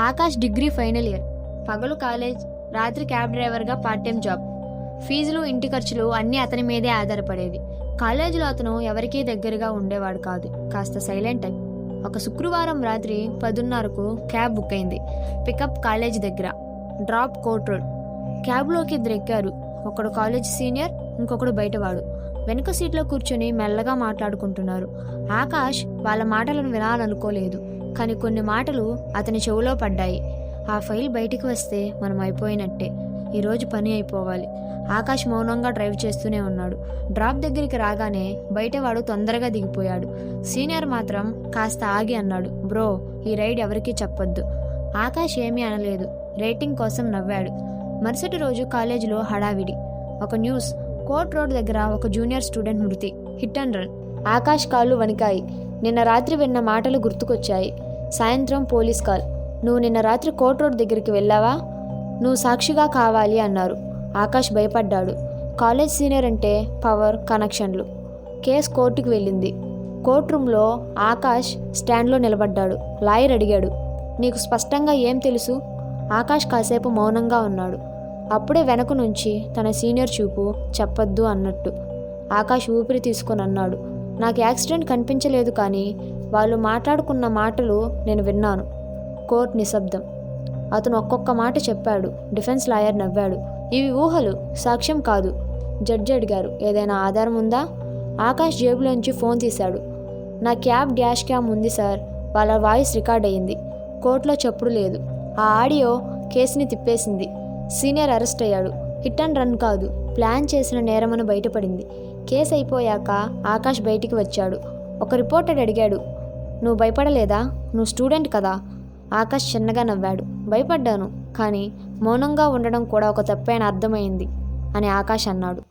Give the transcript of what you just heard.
Akash degree final year. పగలు college రాత్రి cab డ్రైవర్గా పార్ట్ టైం జాబ్. ఫీజులు ఇంటి ఖర్చులు అన్నీ అతని మీదే ఆధారపడేవి. కాలేజీలో అతను ఎవరికీ దగ్గరగా ఉండేవాడు కాదు. కాస్త సైలెంట్ టైప్ ఒక శుక్రవారం రాత్రి పదున్నరకు క్యాబ్ బుక్ అయింది. పికప్ కాలేజ్ దగ్గర. Drop court road. క్యాబ్లోకి ఇద్దరు ఎక్కారు. ఒకడు కాలేజ్ సీనియర్ ఇంకొకడు బయటవాడు. వెనుక సీట్లో కూర్చొని మెల్లగా మాట్లాడుకుంటున్నారు. ఆకాష్ వాళ్ళ మాటలను వినాలనుకోలేదు. కానీ కొన్ని మాటలు అతని చెవులో పడ్డాయి. ఆ ఫైల్ బయటికి వస్తే మనం అయిపోయినట్టే. ఈరోజు పని అయిపోవాలి. ఆకాష్ మౌనంగా డ్రైవ్ చేస్తూనే ఉన్నాడు. డ్రాప్ దగ్గరికి రాగానే బయటవాడు తొందరగా దిగిపోయాడు. సీనియర్ మాత్రం కాస్త ఆగి అన్నాడు. బ్రో ఈ రైడ్ ఎవరికీ చెప్పొద్దు. ఆకాష్ ఏమీ అనలేదు. రేటింగ్ కోసం నవ్వాడు. మరుసటి రోజు కాలేజీలో హడావిడి. ఒక న్యూస్. కోర్ట్ రోడ్ దగ్గర ఒక జూనియర్ స్టూడెంట్ మృతి. Hit and run. ఆకాష్ కాళ్ళు వణికాయి. నిన్న రాత్రి విన్న మాటలు గుర్తుకొచ్చాయి. సాయంత్రం పోలీస్ కాల్. నువ్వు నిన్న రాత్రి కోర్ట్ రోడ్ దగ్గరికి వెళ్ళావా? నువ్వు సాక్షిగా కావాలి అన్నారు. ఆకాష్ భయపడ్డాడు. కాలేజ్ సీనియర్ అంటే పవర్ కనెక్షన్లు. కేసు కోర్టుకు వెళ్ళింది. కోర్ట్ రూమ్లో ఆకాష్ స్టాండ్లో నిలబడ్డాడు. లాయర్ అడిగాడు. నీకు స్పష్టంగా ఏం తెలుసు? ఆకాష్ కాసేపు మౌనంగా ఉన్నాడు. అప్పుడే వెనక నుంచి తన సీనియర్ చూపు చెప్పొద్దు అన్నట్టు. ఆకాష్ ఊపిరి తీసుకొని అన్నాడు. నాకు యాక్సిడెంట్ కనిపించలేదు కానీ వాళ్ళు మాట్లాడుకున్న మాటలు నేను విన్నాను. కోర్ట్ నిశ్శబ్దం. అతను ఒక్కొక్క మాట చెప్పాడు. డిఫెన్స్ లాయర్ నవ్వాడు. ఇవి ఊహలు. సాక్ష్యం కాదు. జడ్జి అడిగారు. ఏదైనా ఆధారం ఉందా? ఆకాష్ జేబులోంచి ఫోన్ తీశాడు. నా క్యాబ్ డ్యాష్ క్యామ్ ఉంది సార్. వాళ్ళ వాయిస్ రికార్డ్ అయ్యింది. కోర్టులో చెప్పుడు లేదు. ఆ ఆడియో కేసుని తిప్పేసింది. సీనియర్ అరెస్ట్ అయ్యాడు. హిట్ అండ్ రన్ కాదు. ప్లాన్ చేసిన నేరమని బయటపడింది. కేసు అయిపోయాక ఆకాష్ బయటికి వచ్చాడు. ఒక రిపోర్టర్ అడిగాడు. నువ్వు భయపడలేదా? నువ్వు స్టూడెంట్ కదా? ఆకాష్ చిన్నగా నవ్వాడు. భయపడ్డాను కానీ మౌనంగా ఉండడం కూడా ఒక తప్పైన అర్థమైంది అని ఆకాష్ అన్నాడు.